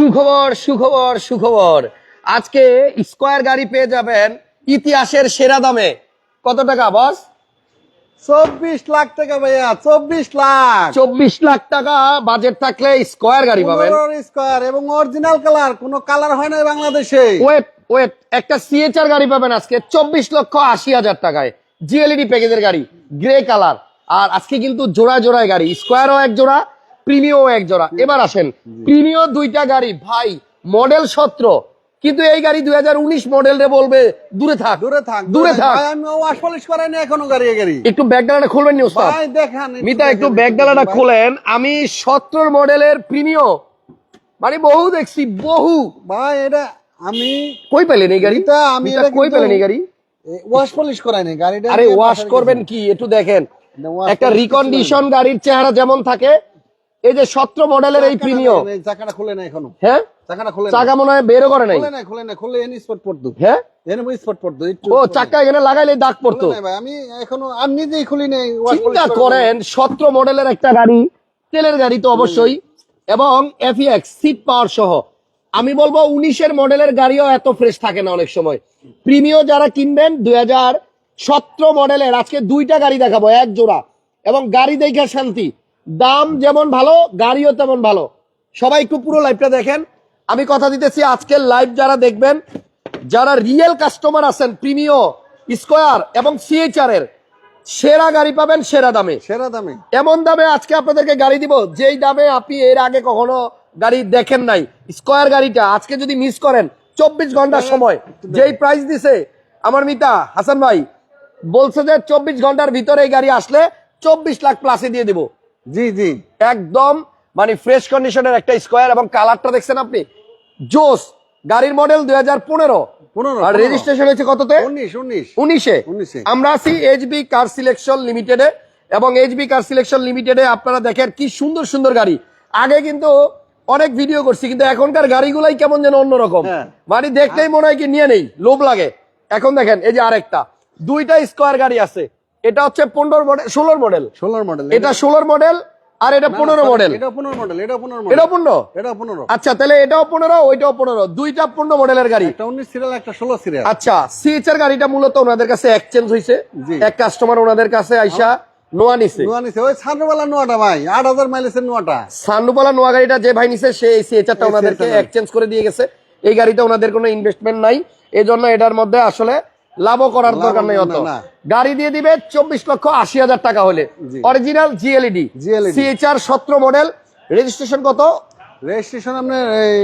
সুখবর সুখবর সুখবর। আজকে স্কোয়ার গাড়ি পেয়ে যাবেন ইতিহাসের সেরা দামে। কত টাকা বস? চব্বিশ লাখ টাকা ভাইয়া চব্বিশ লাখ। চব্বিশ লাখ টাকা বাজেট থাকলে স্কোয়ার গাড়ি পাবেন। স্কোয়ার এবং অরিজিনাল কালার কোনো কালার হয় না বাংলাদেশে। ওয়েট ওয়েট একটা সিএচআর গাড়ি পাবেন আজকে চব্বিশ লক্ষ আশি হাজার টাকায়। জিএলইডি প্যাকেজের গাড়ি গ্রে কালার। আর আজকে কিন্তু জোড়ায় জোড়ায় গাড়ি স্কোয়ারও এক জোড়া প্রিমিও এক জোড়া। এবার আসেন প্রিমিও দুইটা গাড়ি। ভাই মডেল সতেরো। কিন্তু এই গাড়ি দুই হাজার উনিশ মডেল রে বলবে দূরে থাক দূরে থাক দূরে থাক। আমি ওয়াশ পলিশ করাই না এখনও গাড়ি গাড়ি। একটু ব্যাগ ডালাটা খুলবেন নি ওস্তাদ ভাই দেখান মিতা একটু ব্যাগ ডালাটা খোলেন। আমি সতেরো মডেলের প্রিমিও। মানে বহু দেখছি বহু। ভাই এটা আমি কই পেলেন এই গাড়ি? মিতা, আমি এটা কই পেলেন এই গাড়ি? ওয়াশ পলিশ করাই না গাড়িটা আরে ওয়াশ করবেন কি? একটু দেখেন। একটা রিকন্ডিশন গাড়ির চেহারা যেমন থাকে এই যে সতেরো মডেলের এই প্রিমিও চাকাটা খুলে না এখনও। হ্যাঁ? চাকাটা খুলে চাকা মনে হয় বেরো করে নাই। খুলে না খুলে না খুলে এনে স্পট পড়তো। হ্যাঁ? এনে স্পট পড়তো ও চাকা এখানে লাগাইলে দাগ পড়তো। ভাই আমি এখনও আমি নিজেই খুলি নাই চিন্তা করেন সতেরো মডেলের একটা গাড়ি তেলের গাড়ি তো অবশ্যই এবং এফিএক্স সিট পাওয়ার সহ। আমি বলব উনিশের মডেলের গাড়িও এত ফ্রেশ থাকে না অনেক সময়। প্রিমিও যারা কিনবেন দুই হাজার সতেরো মডেলের আজকে দুইটা গাড়ি দেখাবো এক জোড়া। এবং গাড়ি দেখে শান্তি দাম যেমন ভালো গাড়িও তেমন ভালো। সবাই একটু পুরো লাইভটা দেখেন। আমি কথা দিতেছি আজকের লাইভ যারা দেখবেন যারা রিয়েল কাস্টমার আছেন প্রিমিও স্কোয়ার এবং সিএচআর এর সেরা গাড়ি পাবেন সেরা দামে। সেরা দামে। এমন দামে আজকে আপনাদেরকে গাড়ি দিব যেই দামে আপনি এর আগে কখনো গাড়ি দেখেন নাই। স্কোয়ার গাড়িটা আজকে যদি মিস করেন চব্বিশ ঘণ্টার সময়। যেই প্রাইস দিছে আমার মিতা হাসান ভাই বলছে যে চব্বিশ ঘণ্টার ভিতরে এই গাড়ি আসলে চব্বিশ লাখ প্লাসে দিয়ে দিব। জি জি। একদম মানে ফ্রেশ কন্ডিশনের একটা স্কোয়ার এবং কালারটা দেখছেন আপনি? জোস গাড়ির মডেল দুই হাজার পনেরো। আর রেজিস্ট্রেশন হয়েছে কততে? উনিশ উনিশ। উনিশে। উনিশে। আমরা আছি এইচবি কার সিলেকশন লিমিটেডে এবং এইচবি কার সিলেকশন লিমিটেডে আপনারা দেখেন কি সুন্দর সুন্দর গাড়ি। আগে কিন্তু অনেক ভিডিও করছি কিন্তু এখনকার গাড়িগুলাই কেমন যেন অন্যরকম। হ্যাঁ। মানে দেখলেই মনে হয় কি নিয়ে নেই লোভ লাগে। এখন দেখেন এই যে আরেকটা। দুইটা স্কোয়ার গাড়ি আছে। এটা হচ্ছে পনেরো মডেল ষোলোর মডেল ষোলোর মডেল এটা ষোলোর মডেল আর এটা পনেরো মডেল এটা পনেরো মডেল এটা পনেরো পনেরো? এটা পনেরো। আচ্ছা তাহলে এটাও পনেরো ওইটাও পনেরো। দুইটা পনেরো মডেলের গাড়ি। একটা উনিশ সিরিয়াল একটা ষোলো সিরিয়াল আচ্ছা সিএচআর গাড়িটা মূলত ওনাদের কাছে এক্সচেঞ্জ হয়েছে এক কাস্টমার ওনাদের কাছে আইসা নোয়া নিছে। নোয়া নিছে। ওই নোয়াটা ভাই আট হাজার মাইলেজের নোয়াটা। নোয়া গাড়িটা যে ভাই নিছে সে এই সিএচআরটা ওনাদেরকে এক্সচেঞ্জ করে দিয়ে গেছে। এই গাড়িটা ওনাদের কোনো ইনভেস্টমেন্ট নাই। এই জন্য এটার মধ্যে আসলে লাভও করার দরকার নেই অত। গাড়ি দিয়ে দিবে চব্বিশ লক্ষ আশি হাজার টাকা হলে। অরিজিনাল জিএলইডি সিএচআর সতেরো মডেল রেজিস্ট্রেশন কত? রেজিস্ট্রেশন আপনার এই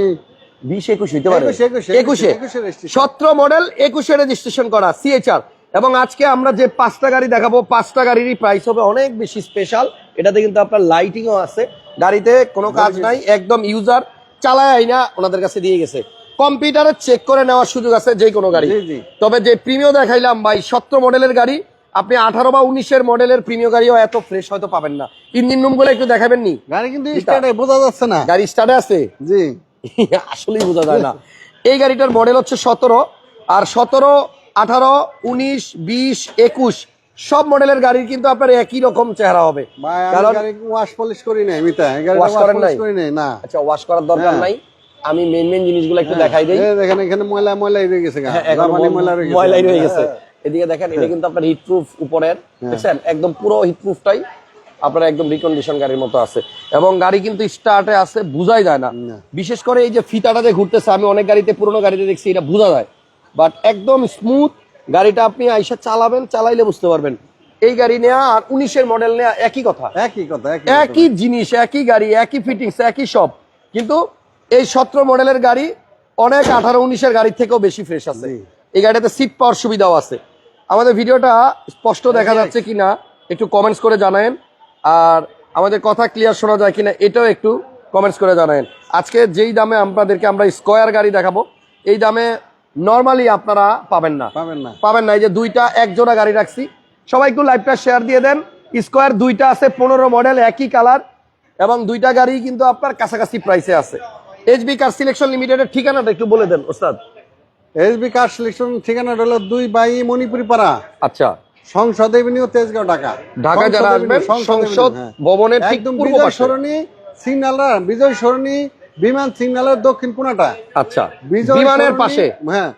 বিশ একুশ হইতে পারে। একুশে, একুশে, একুশে একুশে। registration। সতেরো মডেল একুশে রেজিস্ট্রেশন করা সিএচআর এবং আজকে আমরা যে পাঁচটা গাড়ি দেখাবো পাঁচটা গাড়িরই প্রাইস হবে অনেক বেশি স্পেশাল এটাতে কিন্তু আপনার লাইটিংও আছে। গাড়িতে কোনো কাজ নাই একদম ইউজার চালায় আইনা ওনাদের কাছে দিয়ে গেছে। কম্পিউটারে চেক করে নেওয়ার সুযোগ আছে যে কোনো গাড়ি। তবে যে প্রিমিয় দেখাইলাম ভাই সতেরো মডেলের গাড়ি আপনি আঠারো বা উনিশের মডেলের প্রিমিয় গাড়িও এত ফ্রেশ হয়তো পাবেন না। ইঞ্জিন রুমগুলো একটু দেখাবেন নি? গাড়ি কিন্তু বোঝা যাচ্ছে না। গাড়ি স্টার্টে আছে? জি। আসলেই বোঝা যায় না। এই গাড়িটার মডেল হচ্ছে সতেরো আর সতেরো আঠারো উনিশ বিশ একুশ সব মডেলের গাড়ির কিন্তু আপনার একই রকম চেহারা হবে। কারণ ওয়াশ পলিশ করি নাই মিতা। ওয়াশ করেন নাই? করি নাই না। আচ্ছা ওয়াশ করার দরকার হ্যাঁ। নাই? আমি মেন মেন জিনিসগুলো একটু দেখাই দিই। দেখেন এখানে ময়লা ময়লা রয়ে গেছে হ্যাঁ, জাপানি ময়লা রয়ে গেছে ময়লাই রয়ে গেছে। হ্যাঁ। এদিকে দেখেন এটা কিন্তু আপনার হিট প্রুফ উপরের দেখছেন একদম পুরো হিট প্রুফটাই আপনার একদম রিকন্ডিশন গাড়ির মতো আছে। এবং গাড়ি কিন্তু স্টার্টে আছে বোঝাই যায় না। বিশেষ করে এই যে ফিতাটা যে ঘুরতেছে আমি অনেক গাড়িতে পুরোনো গাড়িতে দেখছি এটা বোঝা যায়। বাট একদম স্মুথ গাড়িটা আপনি আইসা চালাবেন চালাইলে বুঝতে পারবেন। এই গাড়ি নেওয়া আর উনিশের মডেল নেওয়া একই কথা। একই কথা একই জিনিস একই গাড়ি একই ফিটিংস একই সব। কিন্তু এই সতেরো মডেলের গাড়ি অনেক আঠারো উনিশের গাড়ির থেকেও বেশি ফ্রেশ আছে। এই গাড়িতে সিট পাওয়ার সুবিধাও আছে। আমাদের ভিডিওটা স্পষ্ট দেখা যাচ্ছে কিনা একটু কমেন্টস করে জানায়েন। আর আমাদের কথা ক্লিয়ার শোনা যায় কিনা এটাও একটু কমেন্টস করে জানায়েন। আজকে যেই দামে আপনাদেরকে আমরা স্কোয়ার গাড়ি দেখাবো এই দামে নর্মালি আপনারা পাবেন না। পাবেন না। পাবেন না এই যে দুইটা এক জোড়া গাড়ি রাখছি। সবাই একটু লাইভটা শেয়ার দিয়ে দেন। স্কোয়ার দুইটা আছে পনেরো মডেল একই কালার এবং দুইটা গাড়ি কিন্তু আপনার কাছাকাছি প্রাইসে আছে। এইচবি কার সিলেকশন লিমিটেডের ঠিকানাটা একটু বলে দেন ওস্তাদ। এসবি কার সিলেকশন ঠিকানা হলো দুই বাই মণিপুরি পাড়া আচ্ছা। সংসদ এভিনিউ তেজগাঁও ঢাকা। ঢাকা যারা আসবেন সংসদ হ্যাঁ। ভবনের ঠিক পূর্ব বিজয় পাশে। সরণি সিগন্যাল বিজয় সরণি বিমান সিগন্যালের দক্ষিণ কোনাটা আচ্ছা। বিমানের পাশে। হ্যাঁ।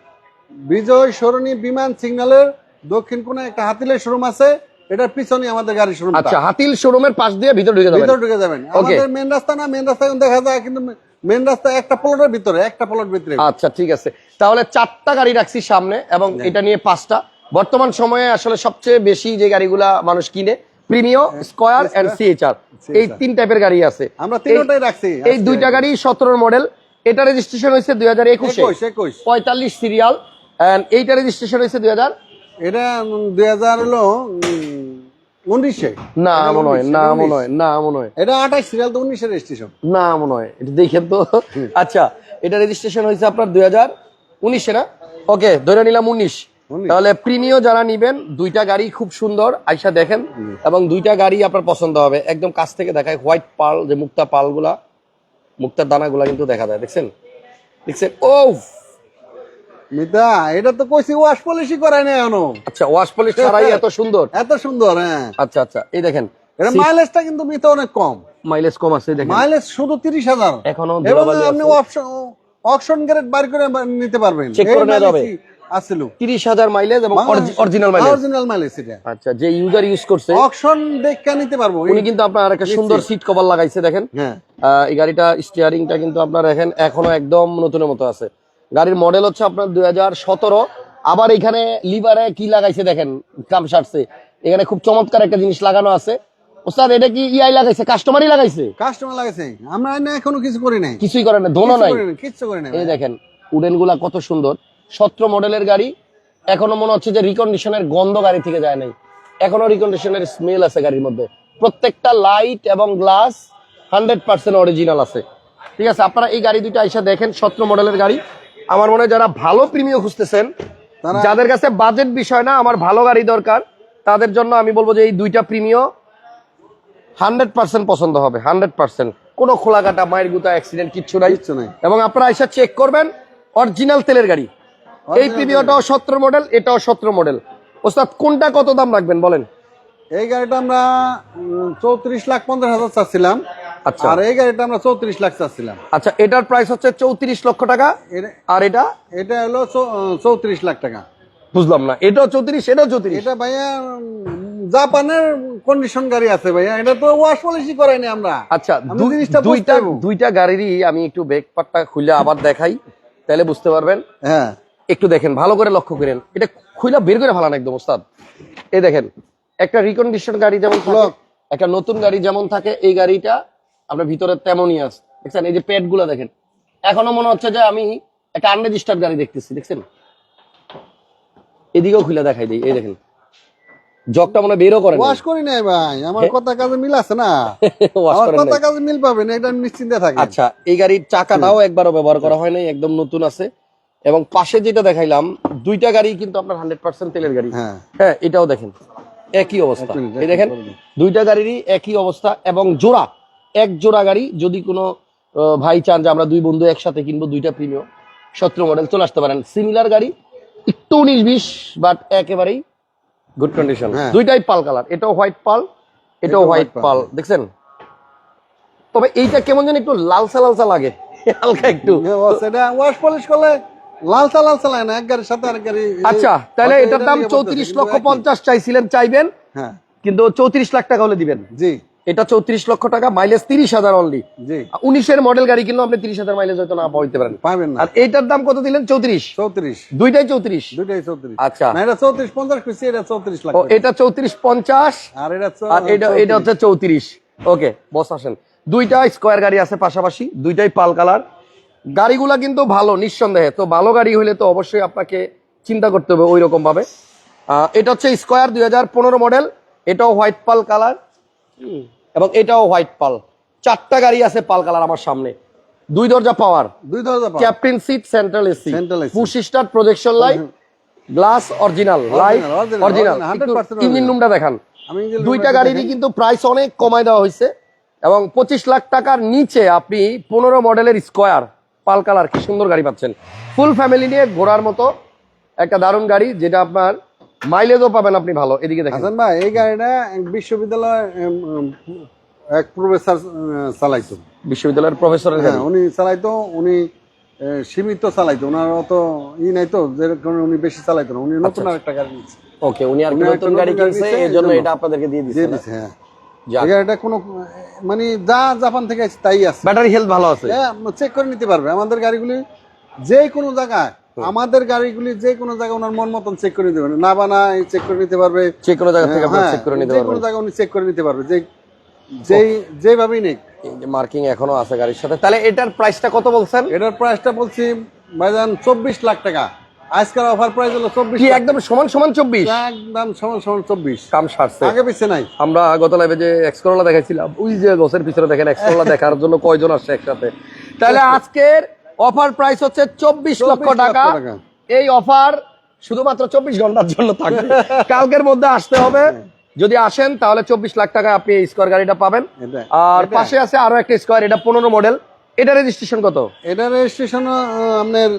বিজয় সরণি বিমান সিগন্যালের দক্ষিণ কোণে একটা হাতিলের শোরুম আছে। এটার পিছনে আমাদের গাড়ি শোরুম আচ্ছা হাতিল শোরুমের পাশ দিয়ে ভিতরে ঢুকে যাবেন। ভিতরে ঢুকে যাবেন। আমাদের মেন রাস্তা না মেন রাস্তা দেখা যায় কিন্তু মেন রাস্তা একটা প্লটের ভিতরে একটা প্লট ভিতরে। আচ্ছা ঠিক আছে। তাহলে চারটা গাড়ি রাখছি সামনে এবং এটা নিয়ে পাঁচটা। বর্তমান সময়ে আসলে সবচেয়ে বেশি যে গাড়িগুলা মানুষ কিনে প্রিমিও স্কয়ার এন্ড সিএচআর এই তিন টাইপের গাড়ি আছে। আমরা তিনটাই রাখছি এই দুইটা গাড়ি সতেরো মডেল এটা রেজিস্ট্রেশন হয়েছে দুই হাজার একুশে। পঁয়তাল্লিশ সিরিয়াল এন্ড এইটা রেজিস্ট্রেশন হয়েছে দুই হাজার এটা দুই হাজার হলো উনিশে? না মনে হয় না মনে হয় না মনে হয়। এটা আঠাশ সিরিয়াল তো উনিশের রেজিস্ট্রেশন না মনে হয় এটা দেখেন তো। আচ্ছা এটা রেজিস্ট্রেশন হয়েছে আপনার দুই হাজার উনিশে না? ওকে ধরে নিলাম উনিশ। উনিশ। তাহলে প্রিমিও যারা নিবেন দুইটা গাড়ি খুব সুন্দর আইসা দেখেন এবং দুইটা গাড়ি আপনার পছন্দ হবে। একদম কাছ থেকে দেখায় হোয়াইট পাল যে মুক্তা পালগুলা মুক্তার দানাগুলা কিন্তু দেখা যায় দেখছেন? দেখছেন? ও মিতা এটা তো কইছি ওয়াশ পলিশই করায় না এখনও। আচ্ছা ওয়াশ পলিশ ছাড়াই এত সুন্দর? এত সুন্দর হ্যাঁ। আচ্ছা আচ্ছা এই দেখেন এটা মাইলেজটা কিন্তু মিতা অনেক কম। মাইলেজ কম আছে দেখেন। মাইলেজ শুধু তিরিশ হাজার। এখনও ধুলাবালি আপনি অপশন অপশন গ্রেড বার করে নিতে পারবেন। Check করে নেওয়া যাবে। তিরিশ হাজার মাইলেজ এবং অরিজিনাল মাইলেজ অরিজিনাল মাইলেজ এটা আচ্ছা যে ইউজার ইউজ করছে অপশন দেখে নিতে পারব। উনি কিন্তু আপনার একটা সুন্দর সিট কভার লাগাইছে দেখেন। হ্যাঁ। এই গাড়িটা স্টিয়ারিংটা কিন্তু আপনার দেখেন এখনও একদম নতুনের মতো আছে। গাড়ির মডেল হচ্ছে আপনার দুই হাজার সতেরো। আবার এখানে লিভারে কি লাগাইছে দেখেন কাম সারছে এখানে খুব চমৎকার একটা জিনিস লাগানো আছে। ওস্তাদ এটা কি ইআই লাগাইছে? কাস্টমারই লাগাইছে? কাস্টমার লাগাইছে। আমরা এখনও কিছু করি নাই। কিছুই করে না দোনো নাই। করি নাই, কিচ্ছু এই দেখেন উডেনগুলা কত সুন্দর। সতেরো মডেলের গাড়ি। এখনও মনে হচ্ছে যে রিকন্ডিশনের গন্ধ গাড়ি থেকে যায় নাই। এখনও রিকন্ডিশনের স্মেল আছে গাড়ির মধ্যে। প্রত্যেকটা লাইট এবং গ্লাস হান্ড্রেড পার্সেন্ট অরিজিনাল আছে। ঠিক আছে আপনারা এই গাড়ি দুইটা আইসা দেখেন সতেরো মডেলের গাড়ি। আমার মনে হয় যারা ভালো প্রিমিয় খুঁজতেছেন যাদের কাছে বাজেট বিষয় না আমার ভালো গাড়ি দরকার তাদের জন্য আমি বলব যে এই দুইটা প্রিমিয় হান্ড্রেড পার্সেন্ট পছন্দ হবে হান্ড্রেড পার্সেন্ট কোনো খোলাকাটা মায়ের গুতা অ্যাক্সিডেন্ট কিচ্ছু নাই। কিচ্ছু নাই। এবং আপনারা এসে চেক করবেন অরিজিনাল তেলের গাড়ি। এই প্রিমিয়টাও সতেরো মডেল এটাও সতেরো মডেল ওস্তাদ কোনটা কত দাম রাখবেন বলেন? এই গাড়িটা আমরা চৌত্রিশ লাখ পঞ্চাশ হাজার চাচ্ছিলাম। আর এই গাড়িটা আমরা চৌত্রিশ লাখ চাচ্ছিলাম। আচ্ছা এটার প্রাইস হচ্ছে চৌত্রিশ লক্ষ টাকা। আর এটা? এটা হলো চৌত্রিশ লাখ টাকা। বুঝলাম না। এটাও চৌত্রিশ এটাও চৌত্রিশ। এটা ভাইয়া জাপানের কন্ডিশন গাড়ি আছে ভাইয়া। এটা তো ওয়াশ করাইনি আমরা। আচ্ছা জিনিসটা দুইটা দুইটা গাড়িরই আমি একটু ব্রেক পাটটা খুলে আবার দেখাই তাহলে বুঝতে পারবেন। হ্যাঁ। একটু দেখেন ভালো করে লক্ষ্য করেন। এটা খুলে বের করে ফেলান একদম ওস্তাদ। এই দেখেন একটা রিকন্ডিশন গাড়ি যেমন একটা নতুন গাড়ি যেমন থাকে এই গাড়িটা আপনার ভিতরে তেমনই আছে। দেখছেন? এই যে গুলো দেখেন। এখনও মনে হচ্ছে যে আমি একটা আনরেজিস্টার্ড গাড়ি দেখতেছি দেখছেন? এদিকেও খুলে দেখাই দিই এই দেখেন। জগটা মনে হয় বেরও ওয়াশ করি নাই ভাই আমার কথা কাজে মিল আছে না? আমার কথা কাজে মিল পাবেন এটা নিশ্চিন্তে থাকে। আচ্ছা এই গাড়ির চাকাটাও একবারও ব্যবহার করা হয় নাই একদম নতুন আছে। এবং পাশে যেটা দেখাইলাম দুইটা গাড়ি কিন্তু আপনার হান্ড্রেড পার্সেন্ট তেলের গাড়ি। হ্যাঁ। হ্যাঁ এটাও দেখেন। একই অবস্থা। এই দেখেন দুইটা গাড়িরই একই অবস্থা এবং জোড়া। জোড়া গাড়ি যদি কোনো ভাই চান যে আমরা দুই বন্ধু একসাথে কিনবো দুইটা প্রিমিয়াম সতেরো মডেল চলে আসতে পারেন। সিমিলার গাড়ি একটু উনিশ বিশ বাট একেবারেই গুড কন্ডিশন হ্যাঁ। দুইটাই পাল কালার এটাও হোয়াইট পাল এটাও হোয়াইট পাল। দেখছেন? তবে এইটা কেমন যেন একটু লালসা লালসা লাগে হালকা একটু। সেটা ওয়াশ পলিশ করলে লালসা লালসা লাগে না এক গাড়ির সাথে আরেক গাড়ি আচ্ছা তাহলে এটার দাম চৌত্রিশ লক্ষ পঞ্চাশ চাইছিলেন চাইবেন হ্যাঁ। কিন্তু চৌত্রিশ লাখ টাকা হলে দিবেন। জি। এটা চৌত্রিশ লক্ষ টাকা মাইলেজ তিরিশ হাজার অনলি উনিশের মডেল গাড়ি কিনলেও আপনি তিরিশ হাজার মাইলেজ হয়তো না পাইতে পারেন। পাবেন না। আর এইটার দাম কত দিলেন? চৌত্রিশ। চৌত্রিশ। দুইটাই চৌত্রিশ। দুইটাই চৌত্রিশ। আচ্ছা। না এটা চৌত্রিশ পঞ্চাশ খুশি এটা চৌত্রিশ লাখ এটা চৌত্রিশ পঞ্চাশ। আর এটা আর এটা এটা হচ্ছে চৌত্রিশ। ওকে বস আসেন। দুইটা স্কোয়ার গাড়ি আছে পাশাপাশি দুইটাই পাল কালার গাড়িগুলা কিন্তু ভালো নিঃসন্দেহে। তো ভালো গাড়ি হইলে তো অবশ্যই আপনাকে চিন্তা করতে হবে ওই রকম ভাবে এটা হচ্ছে স্কোয়ার দুই হাজার পনেরো মডেল এটাও হোয়াইট পাল কালার এবং এটাও হোয়াইট পাল। চারটা গাড়ি আছে পাল কালার আমার সামনে। দুই দরজা পাওয়ার। দুই দরজা captain seat central AC. Push start projection light glass original light original 100% engine রুমটা দেখান। দুইটা গাড়িরই কিন্তু প্রাইস অনেক কমায় দেওয়া হয়েছে এবং পঁচিশ লাখ টাকার নিচে আপনি পনেরো মডেলের স্কোয়ার পাল কালার কি সুন্দর গাড়ি পাচ্ছেন। ফুল ফ্যামিলি নিয়ে ঘোরার মতো একটা দারুণ গাড়ি যেটা আপনার মাইলেজও পাবেন আপনি ভালো এদিকে দেখেন। হাসান ভাই এই গাড়িটা বিশ্ববিদ্যালয় এক প্রফেসর চালাইতো। বিশ্ববিদ্যালয়ের প্রফেসরের গাড়ি। হ্যাঁ উনি চালাইতো উনি সীমিত চালাইতো। ওনার অত ই নাই তো যে কারণে উনি বেশি চালাইতো না। উনি নতুন আরেকটা গাড়ি নিচ্ছে ওকে উনি আর নতুন গাড়ি কিনছে নিছে, এই জন্য এটা আপনাদেরকে দিয়ে দিয়ে দিচ্ছে দিচ্ছে হ্যাঁ। গাড়িটা কোনো মানে যা জাপান থেকে তাই আছে। ব্যাটারি হেলথ ভালো আছে। চেক করে নিতে পারবে। আমাদের গাড়িগুলি যে কোনো জায়গায় আমাদের গাড়িগুলি যে কোনো জায়গায় ওনার মন মতন চেক করে পারবে। না বানা চেক করে নিতে পারবে। যে কোনো জায়গা থেকে আপনারা হ্যাঁ, চেক করে নিতে যে কোনো পারবেন। জায়গায় উনি চেক করে নিতে পারবে। যে যেই যেভাবেই নেই মার্কিং এখনও আছে গাড়ির সাথে। তাহলে এটার প্রাইসটা কত বলছেন? এটার প্রাইসটা বলছি ভাইজান চব্বিশ লাখ টাকা। আজকের অফার প্রাইস হলো চব্বিশ কি একদম সমান সমান চব্বিশ? একদম সমান সমান চব্বিশ। কাম সারছে। আগে পিছিয়ে নাই। আমরা গত লাইভে যে এক্সকরোলা দেখাইছিলাম ওই যে বসের পিছনে দেখেন এক্সকরোলা দেখার জন্য কয়জন আসছে একসাথে। তাহলে আজকের অফার প্রাইস হচ্ছে চব্বিশ লক্ষ টাকা। এই অফার শুধুমাত্র চব্বিশ ঘণ্টার জন্য থাকবে। কালকের মধ্যে আসতে হবে। যদি আসেন তাহলে চব্বিশ লাখ টাকা আপনি এই স্কোয়ার গাড়িটা পাবেন। আর পাশে আছে আরও একটা স্কোয়ার এটা পনেরো মডেল এটা রেজিস্ট্রেশন কত? এটা রেজিস্ট্রেশন আপনার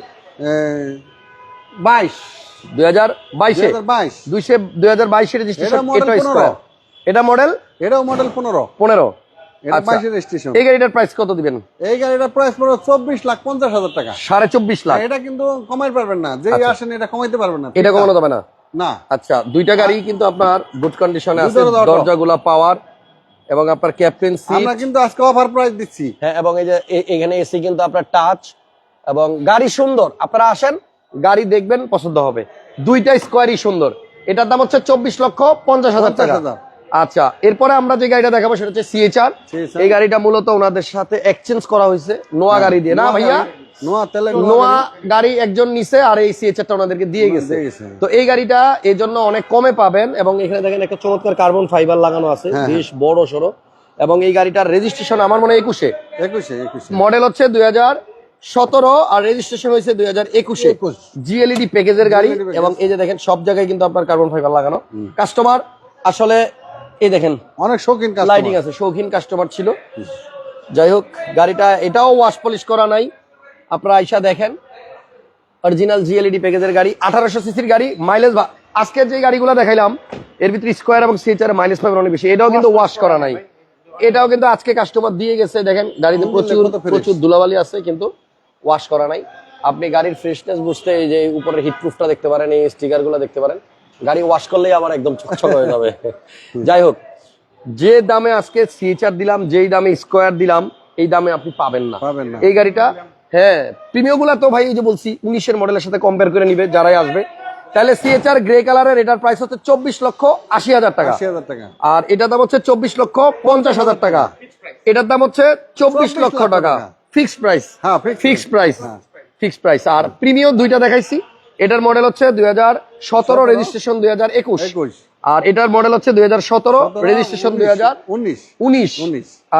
বাইশ। দুই হাজার বাইশে? বাইশ। দুইশে দুই হাজার বাইশে রেজিস্ট্রেশন এটা model এটা 15 স্কোয়ার এটা মডেল এটাও মডেল পনেরো। পনেরো। আচ্ছা। বাইশের রেজিস্ট্রেশন এই গাড়িটার প্রাইস কত দিবেন? এই গাড়িটার প্রাইস পড়ো চব্বিশ লাখ পঞ্চাশ হাজার টাকা। সাড়ে চব্বিশ লাখ। এটা কিন্তু কমাই পারবেন না। যে আসেন এটা কমাইতে পারবেন না। আচ্ছা। এটা কমানো যাবে না? না। আচ্ছা দুইটা গাড়ি কিন্তু আপনার গুড কন্ডিশনে আছে দরজাগুলা পাওয়ার এবং আপনার ক্যাপ্টেন আমরা কিন্তু আজকে অফার প্রাইস দিচ্ছি। হ্যাঁ এবং এই যে এখানে এসি কিন্তু আপনার টাচ এবং গাড়ি সুন্দর। আপনারা আসেন গাড়ি দেখবেন পছন্দ হবে। দুইটা স্কোয়ারই সুন্দর। এটার দাম হচ্ছে চব্বিশ লক্ষ পঞ্চাশ হাজার টাকা। 50,000 আচ্ছা এরপরে আমরা যে গাড়িটা দেখাবো সেটা হচ্ছে সিএচআর এই গাড়িটা মূলত ওনাদের সাথে এক্সচেঞ্জ করা হয়েছে। নোয়া গাড়ি দিয়ে না ভাইয়া? নোয়া গাড়ি। একজন নিছে আর এই সিএচআরটা ওনাদেরকে দিয়ে গেছে। তো এই গাড়িটা এই জন্য অনেক কমে পাবেন এবং এখানে দেখেন একটা চমৎকার কার্বন ফাইবার লাগানো আছে হ্যাঁ, বেশ বড় সড়ো। এবং এই গাড়িটার রেজিস্ট্রেশন আমার মনে হয় একুশে। একুশে মডেল হচ্ছে দুই হাজার সতেরো আর রেজিস্ট্রেশন হয়েছে দুই হাজার একুশে। 21 জিএলইডি প্যাকেজের গাড়ি এবং এই যে দেখেন সব জায়গায় কিন্তু আপনার কার্বন ফাইবার লাগানো। কাস্টমার আসলে এই দেখেন অনেক শৌখিন লাইটিং আছে শৌখিন কাস্টমার ছিল। যাই হোক গাড়িটা এটাও ওয়াশ পলিশ করা নাই। আপনারা আইসা দেখেন অরিজিনাল জিএলইডি প্যাকেজের গাড়ি আঠারোশো সিসির গাড়ি মাইলেজ আজকের যে গাড়িগুলো দেখাইলাম এর ভিতরে স্কোয়ার এবং সিএচআর মাইলেজ পাবেন অনেক বেশি। এটাও কিন্তু ওয়াশ করা নাই। এটাও কিন্তু আজকে কাস্টমার দিয়ে গেছে দেখেন গাড়িতে প্রচুর প্রচুর ধুলাবালি আছে কিন্তু ওয়াশ করা নাই। আপনি গাড়ির ফ্রেশনেস বুঝতে এই যে উপরের হিট প্রুফটা দেখতে পারেন এই স্টিকারগুলো দেখতে পারেন। গাড়ি ওয়াশ করলেই আবার একদম চকচক হয়ে যাবে। যাই হোক যে দামে আজকে সিএচআর দিলাম যেই দামে স্কোয়ার দিলাম এই দামে আপনি পাবেন না। এই গাড়িটা হ্যাঁ প্রিমিয়গুলা তো ভাই এই যে বলছি উনিশের মডেলের সাথে কম্পেয়ার করে নিবে যারাই আসবে। তাহলে সিএচআর গ্রে কালারের এটার প্রাইস হচ্ছে চব্বিশ লক্ষ আশি হাজার টাকা। আর এটার দাম হচ্ছে চব্বিশ লক্ষ পঞ্চাশ হাজার টাকা। এটার দাম হচ্ছে চব্বিশ লক্ষ টাকা। ফিক্সড প্রাইস হ্যাঁ, ফিক্সড প্রাইস। ফিক্সড প্রাইস আর প্রিমিয়াম দুইটা দেখাইছি। এটার মডেল হচ্ছে দুই হাজার সতেরো রেজিস্ট্রেশন দুই হাজার একুশ। আর এটার মডেল হচ্ছে দুই হাজার সতেরো রেজিস্ট্রেশন দুই হাজার উনিশ। উনিশ।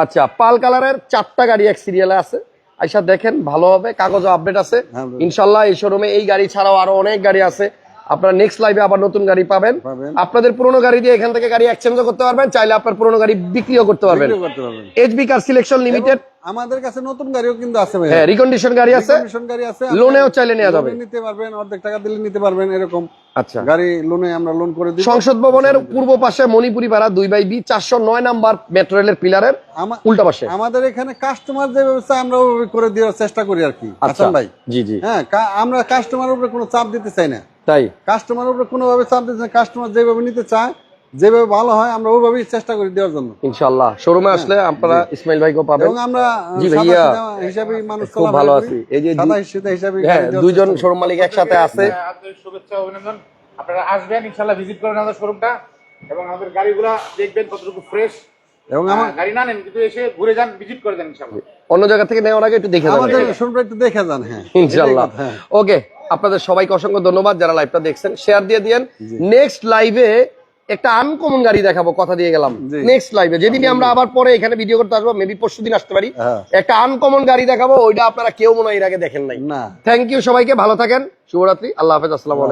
আচ্ছা পাল কালারের চারটা গাড়ি এক সিরিয়ালে আছে। আইসা দেখেন ভালো হবে কাগজ আপডেট আছে। হ্যাঁ, ইনশাল্লাহ এই শোরুমে এই গাড়ি ছাড়াও আরও অনেক গাড়ি আছে। আপনারা নেক্সট লাইভে আবার নতুন গাড়ি পাবেন। আপনাদের পুরনো গাড়ি দিয়ে এখান থেকে গাড়ি এক্সচেঞ্জও করতে পারবেন। চাইলে আপনার পুরনো গাড়ি বিক্রিও করতে পারবেন। বিক্রি করতে পারবেন। এইচবি কার সিলেকশন লিমিটেড আমাদের কাছে নতুন গাড়িও কিন্তু আছে ভাই হ্যাঁ রিকন্ডিশন গাড়ি আছে। Recondition গাড়ি আছে লোনেও চাইলে নেওয়া যাবে। নিতে পারবেন অর্ধেক টাকা দিলে নিতে পারবেন এরকম আচ্ছা। গাড়ি লোনে আমরা লোন করে দিই সংসদ ভবনের পূর্ব পাশে মণিপুরি পাড়া দুই বাই বি চারশো নয় নাম্বার মেট্রো রেলের পিলারের উল্টা পাশে। আমাদের এখানে কাস্টমার যে ব্যবস্থা আমরা করে দেওয়ার চেষ্টা করি আর কি আচ্ছা। ভাই। জি জি। হ্যাঁ আমরা কাস্টমারের উপরে কোনো চাপ দিতে চাই না। তাই? কাস্টমারের উপরে কোনোভাবে চাপ দিতে চাই কাস্টমার যেভাবে নিতে চায় যেভাবে ভালো হয় আমরা ওইভাবেই চেষ্টা করি দেওয়ার জন্য। ইনশাল্লাহ। শোরুমে আসলে আপনারা ইসমাইল ভাইকেও পাবেন। এবং আমরা জি ভাইয়া। সিধা হিসাবেই মানুষ খুব ভালো আছি। এই যে সাদা সিধা হ্যাঁ দুইজন শোরুম মালিক একসাথে আছে। আন্তরিক শুভেচ্ছা ও অভিনন্দন। আপনারা আসবেন ইনশাল্লাহ ভিজিট করেন আমাদের শোরুমটা এবং আমাদের গাড়িগুলা দেখবেন কতটুকু ফ্রেশ এবং আমার গাড়ি না নেন কিন্তু এসে ঘুরে যান ভিজিট করে যান ইনশাল্লাহ। অন্য জায়গা থেকে নেওয়ার আগে একটু দেখে যান। আমাদের শোরুমটা একটু দেখে যান হ্যাঁ। কথা, হ্যাঁ। ওকে আপনাদের সবাইকে অসংখ্য ধন্যবাদ যারা লাইভটা দেখছেন। শেয়ার দিয়ে দিয়েন। নেক্সট লাইভে একটা আনকমন গাড়ি দেখাবো কথা দিয়ে গেলাম। নেক্সট লাইভে যেদিন আমরা আবার পরে এখানে ভিডিও করতে আসব মেবি পরশু দিন আসতে পারি। হ্যাঁ। একটা আনকমন গাড়ি দেখাবো ওইটা আপনারা কেউ মনে হয় এর আগে দেখেন নাই। না। থ্যাংক ইউ সবাইকে ভালো থাকেন। শুভরাত্রি আল্লাহ হাফেজ আসসালামু